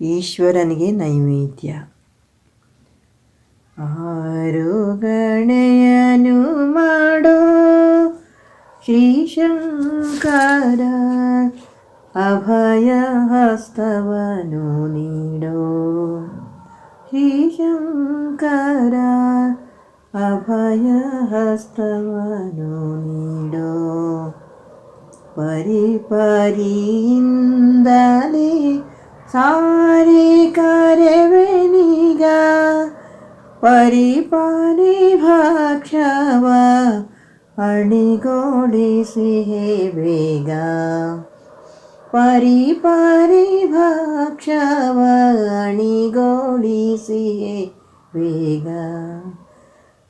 ಈಶ್ವರನಿಗೆ ನೈವೇದ್ಯ. ಆರು ಗಣೆಯನು ಮಾಡೋ ಶ್ರೀಶಂಕರ ಅಭಯ ಹಸ್ತವನು ನೀಡೋ ಶ್ರೀಶಂಕರ ಅಭಯ ಹಸ್ತವನು ನೀಡೋ ಪರಿ ಪರಿಯಿಂದಲೇ ಸಾರಿ ಕರೆವೆನಿಗ ಪರಿ ಪರಿ ಭಕ್ಷವ ಅಣಿಗೊಳಿಸಿ ಹೇ ಬೇಗ ಪರಿ ಪರಿ ಭಕ್ಷವ ಅಣಿಗೊಳಿಸಿ ಹೇ ಬೇಗ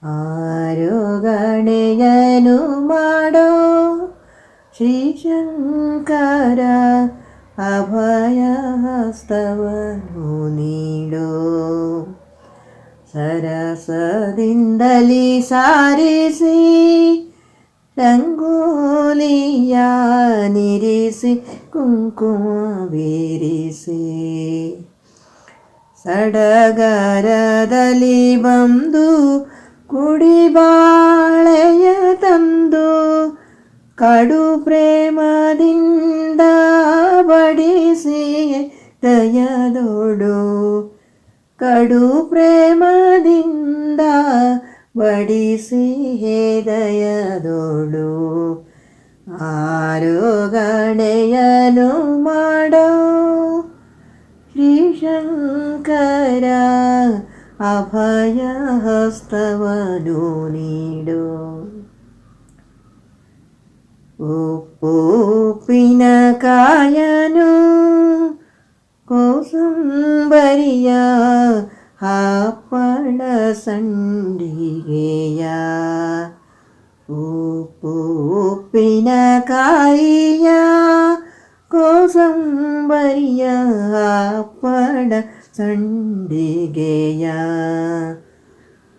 ಆರು ಗಣೆಯನು ಮಾಡೋ ಶ್ರೀಶಂಕರ ಅಭಯ ಹಸ್ತವನು ನೀಡೋ ಸರಸದಿಂದಲಿ ಸಾರಿಸಿ ರಂಗೋಲಿಯ ನಿರಿಸಿ ಕುಂಕುಮ ಬೀರಿಸಿ ಸಡಗರದಲ್ಲಿ ಬಂದು ಕುಡಿಬಾಳೆಯ ತಂದು ಕಡು ಪ್ರೇಮದಿಂದ ಬಡಿಸಿ ದಯದೋಡು. ಕಡು ಪ್ರೇಮದಿಂದ ಬಡಿಸಿ ದಯದೋಡು. ಆರೋಗಣೆಯನು ಮಾಡೋ ಶ್ರೀಶಂಕರ ಅಭಯ ಹಸ್ತವನು ನೀಡೋ. ಉಪ್ಪುಪ್ಪಿನ ಕಾಯನು ಕೋಸಂಬರಿಯ ಹಪ್ಪಳ ಸಂಡಿಗೆಯ ಉಪ್ಪು ಉಪ್ಪಿನ ಕಾಯಿಯ ಕೋಸಂಬರಿಯ ಹಪ್ಪಳ ಸಂಡಿಗೆಯ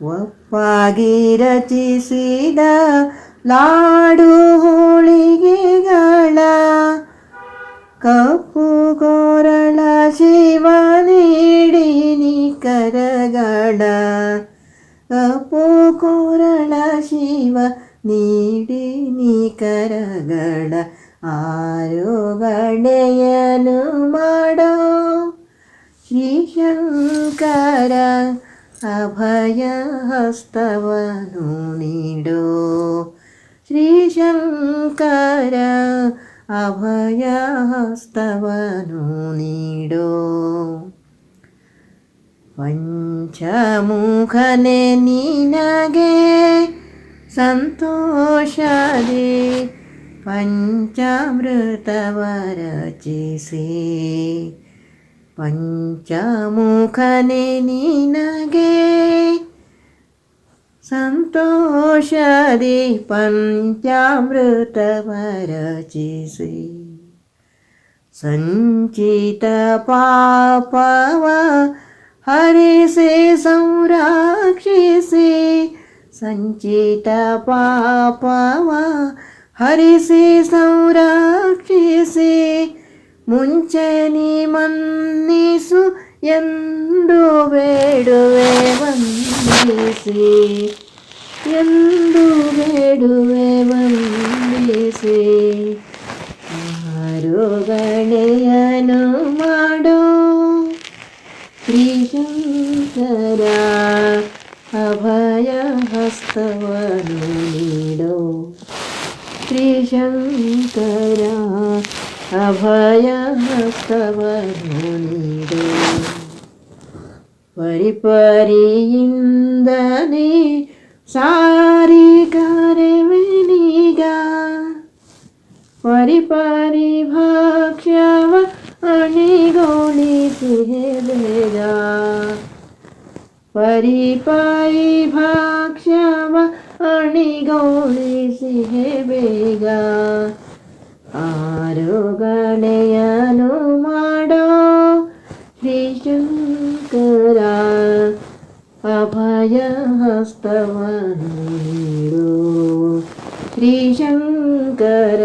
ಒಪ್ಪಾಗಿ ರಚಿಸಿದ ಲಾಡು ಹೋಳಿಗೆಗಳ ಕಪ್ಪು ಕೋರಳ ಶಿವ ನೀಡಿ ನಿಕರಗಳ ಕಪ್ಪು ಕೋರಳ ಶಿವ ನೀಡಿ ನಿಕರಗಳ ಆರು ಗಣೆಯನು ಮಾಡೋ ಶ್ರೀಶಂಕರ ಅಭಯ ಹಸ್ತವನು ನೀಡೋ ಶ್ರೀಶಂಕರ ಅಭಯ ಹಸ್ತವನು ನೀಡೋ ಪಂಚಮುಖನೆ ನಿನಗೆ ಸಂತೋಷದೆ ಪಂಚಾಮೃತವ ರಚಿಸಿ ಪಂಚಮುಖನೆ ನಿನಗೆ ಸಂತೋಷದಿ ಪಂಚಾಮೃತವ ರಚಿಸಿ ಸಂಚಿತ ಪಾಪವ ಹರಿಸಿ ಸಂರಕ್ಷಿಸಿ ಸಂಚಿತ ಪಾಪವ ಹರಿಸಿ ಸಂರಕ್ಷಿಸಿ ಮುಂಚನಿ ಮನ್ನಿಸು ಎಂದು ಬೇಡುವೆ ವಂದಿಸಿ ఎందు వేడువేవే ఆరోగణయను మాడు శ్రీశంకర అభయ హస్తవను నీడో. శ్రీశంకర అభయ హస్తవను నీడో. పరిపరి ఇందని ಪರಿಪರಿಯಿಂದನೇ ಸಾರಿ ಕರೆವೆನಿಗ ಪರಿಪರಿ ಭಕ್ಷ್ಯವ ಅಣಿಗೊಳಿಸಿ ಬೇಗ ಪರಿಪರಿ ಭಕ್ಷ್ಯವ ಅಣಿಗೊಳಿಸಿ ಬೇಗ ಆರು ಗಣೆಯನು ಮಾಡೋ ಶ್ರೀಶಂಕರ अभयहस्तमनीरो श्रीशङ्कर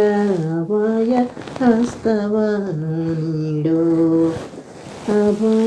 अभयहस्तमनीडो अभयहस्तमनीडो